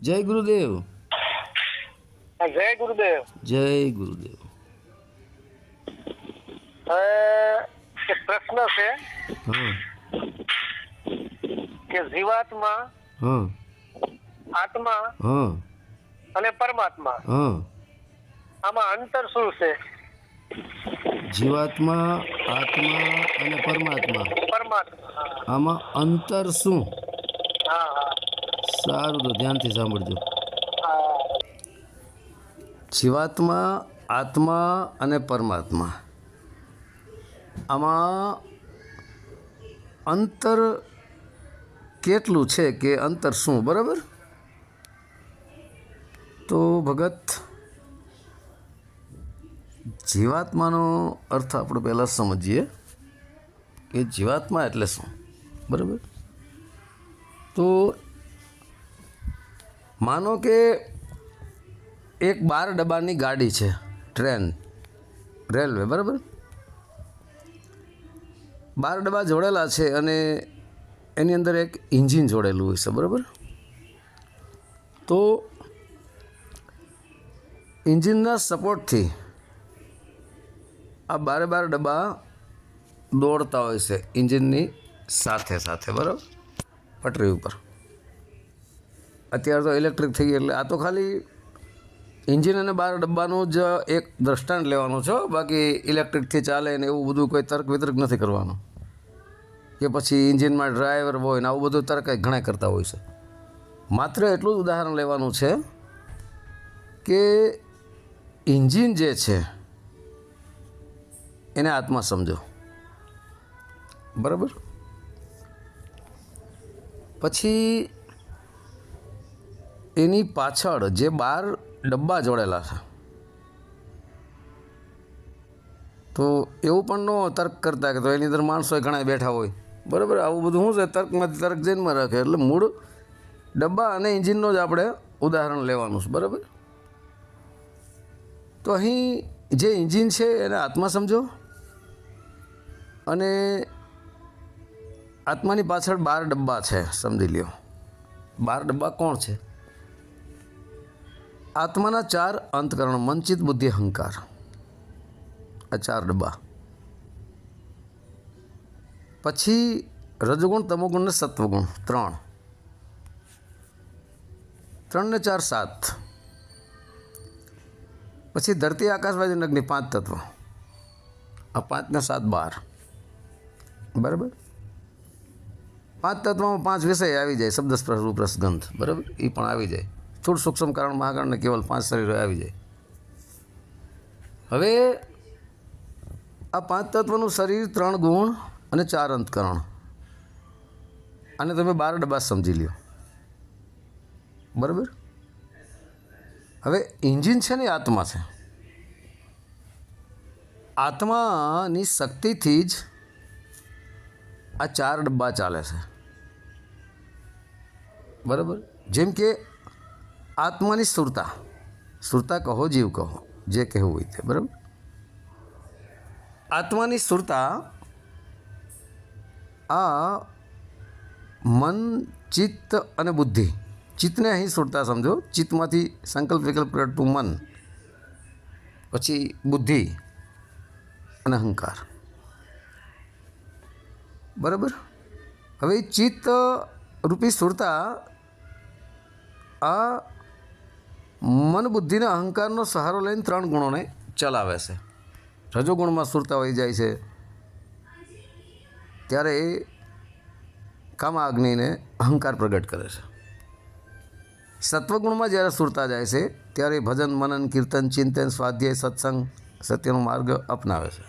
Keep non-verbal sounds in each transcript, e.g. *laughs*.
જય ગુરુદેવ. જય ગુરુદેવ. જય ગુરુદેવ. પ્રશ્ન છે કે જીવાત્મા આત્મા અને પરમાત્મા. આમાં અંતર શું છે? જીવાત્મા આત્મા અને પરમાત્મા. પરમાત્મા આમાં અંતર શું? હા હા. સારું, તો ધ્યાનથી સાંભળજો. જીવાત્મા, આત્મા અને પરમાત્મા. આમાં અંતર કેટલું છે કે અંતર શું, બરાબર? તો ભગત, જીવાત્માનો અર્થ આપણે પહેલાં સમજીએ કે જીવાત્મા એટલે શું, બરાબર? તો માનો કે એક બાર ડબ્બાની ગાડી છે, ટ્રેન, રેલવે, બરાબર? બાર ડબ્બા જોડેલા છે અને એની અંદર એક ઇન્જિન જોડેલું હોય છે, બરાબર? તો ઇન્જિનના સપોર્ટથી આ બારે બાર ડબ્બા દોડતા હોય છે ઇન્જિનની સાથે સાથે, બરાબર? પટરી ઉપર. અત્યારે તો ઇલેક્ટ્રિક થઈ એટલે આ તો ખાલી ઇન્જિન અને બાર ડબ્બાનું જ એક દ્રષ્ટાંત લેવાનું છે બાકી ઇલેક્ટ્રિકથી ચાલે ને એવું બધું કોઈ તર્ક વિતર્ક નથી કરવાનું. કે પછી ઇન્જિનમાં ડ્રાઈવર હોય ને આવું બધું તર્ક ઘણા કરતા હોય છે. માત્ર એટલું જ ઉદાહરણ લેવાનું છે કે ઇન્જિન જે છે, એને આત્મા સમજો. બરાબર? પછી એની પાછળ જે બાર ડબ્બા જોડેલા છે. તો એવું પણ ન તર્ક કરતા કે તો એની અંદર માણસો ઘણા બેઠા હોય. બરાબર, આવું બધું શું છે? તર્કમાંથી તર્ક જન્મ રાખે. એટલે મૂળ ડબ્બા અને એન્જિનનો જ આપણે ઉદાહરણ લેવાનું છે. બરાબર? તો અહીં જે એન્જિન છે એને આત્મા સમજો. અને આત્માની પાછળ બાર ડબ્બા છે, સમજી લ્યો. બાર ડબ્બા કોણ છે? આત્માના ચાર અંતકરણ મંચિત બુદ્ધિ અહંકાર આ ચાર ડબ્બા પછી રજગુણ તમોગુણ ને સત્વગુણ ત્રણ ત્રણ ને ચાર સાત પછી ધરતી આકાશ વાયુ અને અગ્નિ પાંચ તત્વ આ પાંચ ને સાત બાર બરાબર પાંચ તત્વમાં પાંચ વિષય આવી જાય શબ્દ સ્પર્શ રૂપ રસ ગંધ બરાબર એ પણ આવી જાય સ્થૂળ સૂક્ષ્મ કારણ મહાકારણને કેવલ પાંચ શરીરો આવી જાય. હવે આ પાંચ તત્વનું શરીર ત્રણ ગુણ અને ચાર અંતકરણ. અને તમે બાર ડબ્બા સમજી લ્યો. બરાબર? હવે એન્જિન છે ને આત્મા છે. આત્માની શક્તિથી જ આ ચાર ડબ્બા ચાલે છે. બરાબર? જેમ કે આત્માની સુરતા સુરતા કહો, જીવ કહો, જે કહેવું હોય તે, બરાબર? આત્માની સુરતા આ મન, ચિત્ત અને બુદ્ધિ. ચિત્તને અહીં સુરતા સમજો. ચિત્તમાંથી સંકલ્પ વિકલ્પ કરતું મન, પછી બુદ્ધિ અને અહંકાર. બરાબર? હવે ચિત્ત રૂપી સુરતા આ મન બુદ્ધિને અહંકારનો સહારો લઈને ત્રણ ગુણોને ચલાવે છે. રજોગુણમાં સુરતા વહી જાય છે. ત્યારે એ કામાગ્નિને અહંકાર પ્રગટ કરે છે. સત્વગુણમાં જ્યારે સુરતા જાય છે, ત્યારે ભજન, મનન, કીર્તન, ચિંતન, સ્વાધ્યાય, સત્સંગ, સત્યનો માર્ગ અપનાવે છે.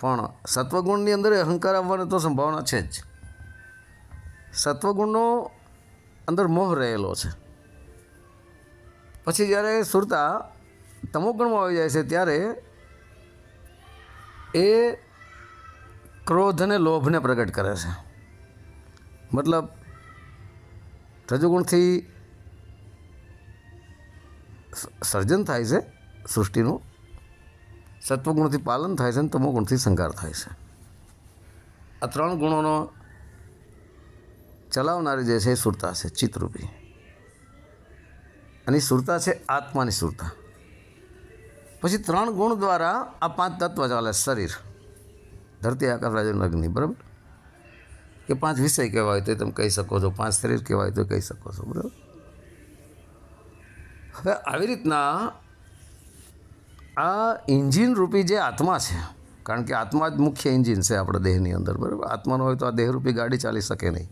પણ સત્વગુણની અંદર અહંકાર આવવાની તો સંભાવના છે જ. સત્વગુણનો અંદર મોહ રહેલો છે. પછી જ્યારે સુરતા તમોગણમાં આવી જાય છે ત્યારે એ ક્રોધ અને લોભને પ્રગટ કરે છે. મતલબ રજોગુણથી સર્જન થાય છે સૃષ્ટિનું. સત્વગુણથી પાલન થાય છે અને તમોગુણથી સંકાર થાય છે. આ ત્રણ ગુણોનો ચલાવનારી જે છે એ સુરતા છે, ચિત્તરૂપી. અને સુરતા છે આત્માની સુરતા. પછી ત્રણ ગુણ દ્વારા આ પાંચ તત્વ ચાલે શરીર. ધરતી, આકાશ રાજન અગ્નિ, બરાબર? કે પાંચ વિષય કહેવાય તો તમે કહી શકો છો. પાંચ શરીર કહેવાય તો કહી શકો છો, બરાબર? હવે આવી રીતના આ ઇન્જિન રૂપી જે આત્મા છે, કારણ કે આત્મા જ મુખ્ય એન્જિન છે આપણા દેહની અંદર, બરાબર? આત્માનો હોય તો આ દેહરૂપી ગાડી ચાલી શકે નહીં.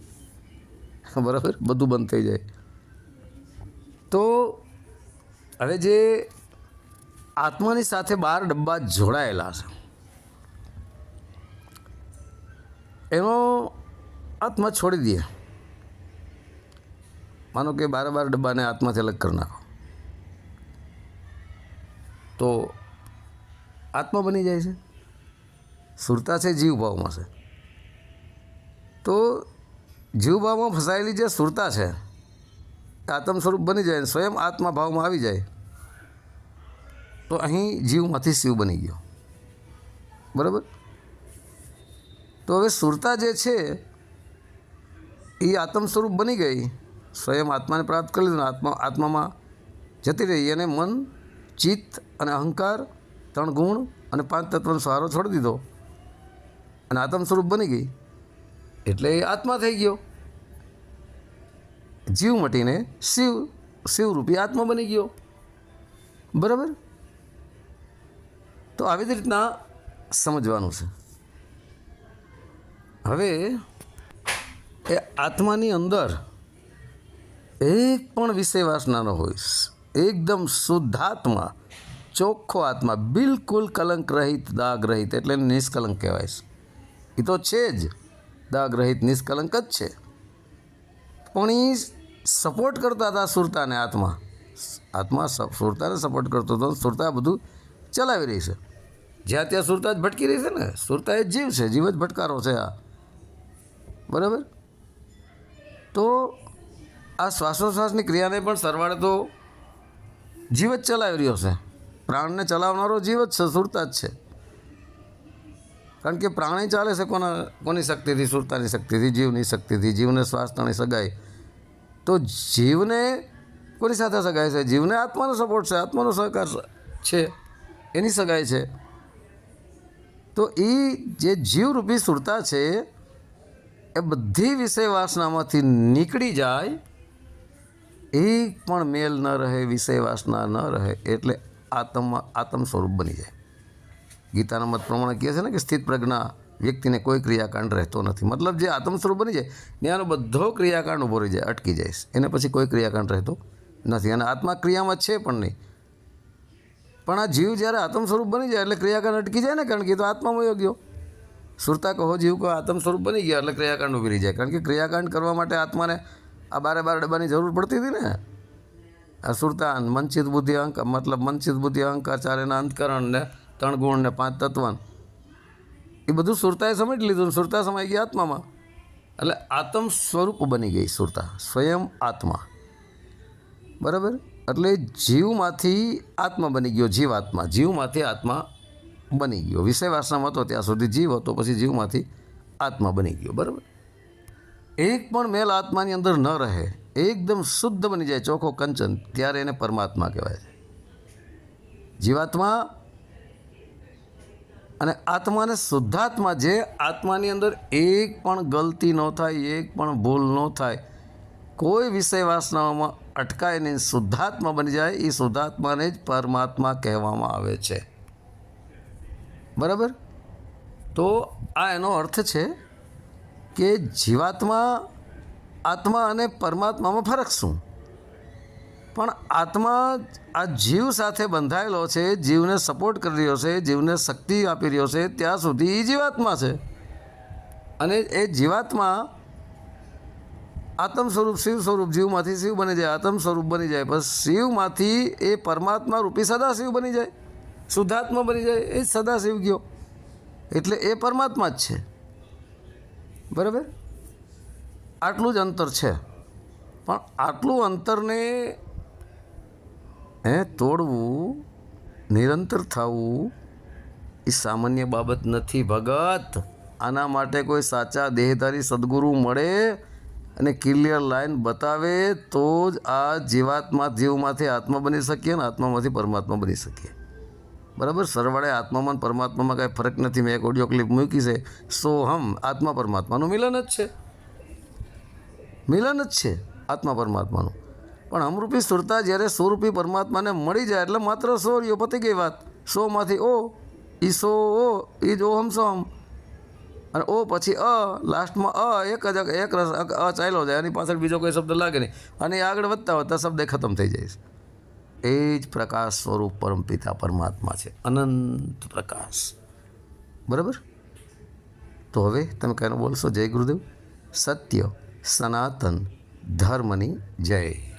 *laughs* બરાબર? બધું બંધ થઈ જાય. તો હવે જે આત્માની સાથે બાર ડબ્બા જોડાયેલા છે, એનો આત્મા છોડી દઈએ માનો કે બાર બાર ડબ્બાને આત્માથી અલગ કરી નાખો. તો આત્મા બની જાય છે, સુરતા છે જીવભાવમાં છે. તો જીવભાવમાં ફસાયેલી જે સુરતા છે આત્મ સ્વરૂપ બની જાય અને સ્વયં આત્મા ભાવમાં આવી જાય, તો અહીં જીવમાંથી શિવ બની ગયો. બરાબર? તો હવે સુરતા જે છે, એ આત્મ સ્વરૂપ બની ગઈ. સ્વયં આત્માને પ્રાપ્ત કરી લીધું આત્મા, આત્મામાં જતી રહી એને મન, ચિત્ત અને અહંકાર ત્રણ ગુણ અને પાંચ તત્વનો સહારો છોડી દીધો. અને આત્મ સ્વરૂપ બની ગઈ. એટલે એ આત્મા થઈ ગયો. જીવ મટીને શિવ, શિવરૂપી આત્મા બની ગયો. બરાબર? તો આવી જ રીતના સમજવાનું છે. હવે એ આત્માની અંદર એક પણ વિષય વાસના ન હોય. એકદમ શુદ્ધાત્મા ચોખ્ખો આત્મા, બિલકુલ કલંક રહિત, દાગ રહિત, એટલે નિષ્કલંક કહેવાય એ તો છે જ. દાગ રહિત, નિષ્કલંક જ છે. પણ એ સપોર્ટ કરતા હતા સુરતાને આત્મા. આત્મા સુરતાને સપોર્ટ કરતો હતો, સુરતા બધું ચલાવી રહી છે. જ્યાં ત્યાં સુરતા જ ભટકી રહી છે ને, સુરતા એ જીવ છે, જીવ જ ભટકારો છે આ. બરાબર? તો આ શ્વાસોશ્વાસની ક્રિયાને પણ સરવાળે તો જીવ જ ચલાવી રહ્યો છે. પ્રાણને ચલાવનારો જીવ જ છે, સુરતા જ છે. કારણ કે પ્રાણી ચાલે છે કોના, કોની શક્તિથી? સુરતાની શક્તિથી, જીવની શક્તિથી. જીવને શ્વાસતાની સગાઈ. તો જીવને કોની સાથે સગાઈ છે? જીવને આત્માનો સપોર્ટ છે આત્માનો સહકાર છે. એની સગાઈ છે. તો એ જે જીવરૂપી સુરતા છે એ બધી વિષય વાસનામાંથી નીકળી જાય એક પણ મેલ ન રહે વિષય વાસના ન રહે એટલે આત્મ આત્મ સ્વરૂપ બની જાય. ગીતાના મત પ્રમાણે કહે છે ને કે સ્થિત પ્રજ્ઞા વ્યક્તિને કોઈ ક્રિયાકાંડ રહેતો નથી. મતલબ જે આત્મસ્વરૂપ બની જાય, ત્યાંનો બધો ક્રિયાકાંડ ઊભો રહી જાય, અટકી જાય એને પછી કોઈ ક્રિયાકાંડ રહેતો નથી. અને આત્મા ક્રિયામાં છે પણ નહીં. પણ આ જીવ જ્યારે આત્મ સ્વરૂપ બની જાય એટલે ક્રિયાકાંડ અટકી જાય ને, કારણ કે તો આત્મામાં યોગ્યો સુરતા કહો, જીવ કહો આત્મ સ્વરૂપ બની ગયા એટલે ક્રિયાકાંડ ઊભી રહી જાય. કારણ કે ક્રિયાકાંડ કરવા માટે આત્માને આ બારે બાર ડબ્બાની જરૂર પડતી હતી ને. આ સુરતા મનચિત બુદ્ધિ અંક મતલબ મનચિત બુદ્ધિ અંક ચાર એના અંતકરણ ને ત્રણ ગુણ ને પાંચ તત્વન એ બધું સુરતાએ સમજી લીધું સુરતા સમાઈ ગઈ આત્મામાં. એટલે આત્મ સ્વરૂપ બની ગઈ સુરતા, સ્વયં આત્મા. બરાબર? એટલે જીવમાંથી આત્મા બની ગયો, જીવાત્મા. જીવમાંથી આત્મા બની ગયો. વિષય વાસનામાં હતો, ત્યાં સુધી જીવ હતો, પછી જીવમાંથી આત્મા બની ગયો. બરાબર? એક પણ મેલ આત્માની અંદર ન રહે, એકદમ શુદ્ધ બની જાય ચોખ્ખો કંચન, ત્યારે એને પરમાત્મા કહેવાય છે. જીવાત્મા અને આત્માને શુદ્ધાત્મા જે આત્માની અંદર એક પણ ગલતી ન થાય, એક પણ ભૂલ ન થાય, કોઈ વિષય વાસનાઓમાં અટકાય નહીં, શુદ્ધાત્મા બની જાય, એ શુદ્ધાત્માને જ પરમાત્મા કહેવામાં આવે છે. બરાબર? તો આ એનો અર્થ છે કે જીવાત્મા, આત્મા અને પરમાત્મામાં ફરક શું? પણ આત્મા આ જીવ સાથે બંધાયેલો છે, જીવને સપોર્ટ કરી રહ્યો છે, જીવને શક્તિ આપી રહ્યો છે, ત્યાં સુધી એ જીવાત્મા છે. અને એ જીવાત્મા આત્મ સ્વરૂપ શિવ સ્વરૂપ જીવમાંથી શિવ બની જાય, આત્મ સ્વરૂપ બની જાય બસ શિવમાંથી એ પરમાત્મા રૂપી સદાશિવ બની જાય, શુદ્ધાત્મા બની જાય, એ જ સદાશિવ ગયો. એટલે એ પરમાત્મા જ છે. બરાબર? આટલું જ અંતર છે. પણ આટલું અંતરને હે, તોડવું, નિરંતર થવું, એ સામાન્ય બાબત નથી ભગત. આના માટે કોઈ સાચા દેહધારી સદગુરુ મળે અને ક્લિયર લાઈન બતાવે તો જ આ જીવાત્મા જીવમાંથી આત્મા બની શકીએ અને આત્મામાંથી પરમાત્મા બની શકીએ. બરાબર? સરવાળે આત્મામાં પરમાત્મામાં કાંઈ ફરક નથી. મેં એક ઓડિયો ક્લિપ મૂકી છે. સોહમ આત્મા પરમાત્માનું મિલન જ છે. મિલન જ છે આત્મા પરમાત્માનું. પણ અમરૂપી સુરતા જ્યારે સ્વરૂપી પરમાત્માને મળી જાય એટલે માત્ર સો રહ્યો પતી ગઈ વાત. સોમાંથી ઓ, ઈ સો ઓ, ઈ જ ઓહમ સોમ અને ઓ પછી અ, લાસ્ટમાં અ, એક જ એક રસ અ ચાલ્યો જાય. એની પાછળ બીજો કોઈ શબ્દ લાગે નહીં. અને આગળ વધતા વધતા શબ્દ ખતમ થઈ જાય છે. એ જ પ્રકાશ સ્વરૂપ પરમપિતા પરમાત્મા છે. અનંત પ્રકાશ. બરાબર? તો હવે તમે કહેવાનું બોલશો? જય ગુરુદેવ. સત્ય, સનાતન, ધર્મની જય.